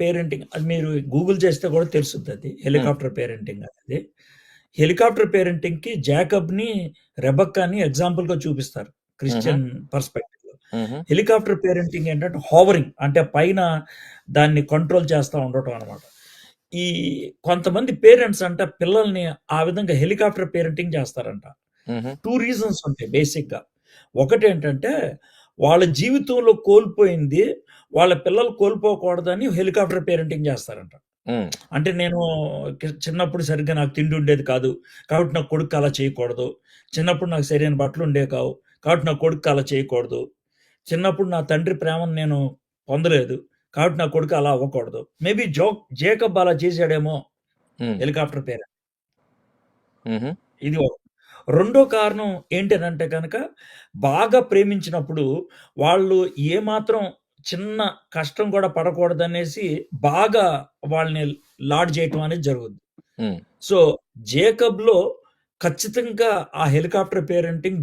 Parenting అది మీరు Google చేస్తే కూడా తెలుస్తుంది అది. హెలికాప్టర్ పేరెంటింగ్ అనేది. హెలికాప్టర్ పేరెంటింగ్కి జాకబ్ని రెబక్కాని ఎగ్జాంపుల్గా చూపిస్తారు క్రిస్టియన్ పర్స్పెక్టివ్. హెలికాప్టర్ పేరెంటింగ్ ఏంటంటే హోవరింగ్ అంటే పైన దాన్ని కంట్రోల్ చేస్తూ ఉండటం అనమాట ఈ కొంతమంది పేరెంట్స్ అంట పిల్లల్ని ఆ విధంగా హెలికాప్టర్ పేరెంటింగ్ చేస్తారంట. టూ రీజన్స్ ఉంటాయి బేసిక్గా. ఒకటి ఏంటంటే వాళ్ళ జీవితంలో కోల్పోయింది వాళ్ళ పిల్లలు కోల్పోకూడదని హెలికాప్టర్ పేరెంటింగ్ చేస్తారంట. అంటే నేను చిన్నప్పుడు సరిగ్గా నాకు తిండి ఉండేది కాదు కాబట్టి నా కొడుకు అలా చేయకూడదు చిన్నప్పుడు నాకు సరైన బట్టలు ఉండే కావు కాబట్టి నా కొడుకు అలా చేయకూడదు చిన్నప్పుడు నా తండ్రి ప్రేమను నేను పొందలేదు కాబట్టి నా కొడుకు అలా అవ్వకూడదు మేబీ జో జేకబ్ అలా చేశాడేమో. Helicopter parent. ఇది ఒక రెండో కారణం ఏంటనంటే కనుక బాగా ప్రేమించినప్పుడు వాళ్ళు ఏమాత్రం చిన్న కష్టం కూడా పడకూడదనేసి బాగా వాళ్ళని లాడ్ చేయటం అనేది జరుగుద్ది. సో జేకబ్లో ఖచ్చితంగా ఆ హెలికాప్టర్ పేరెంటింగ్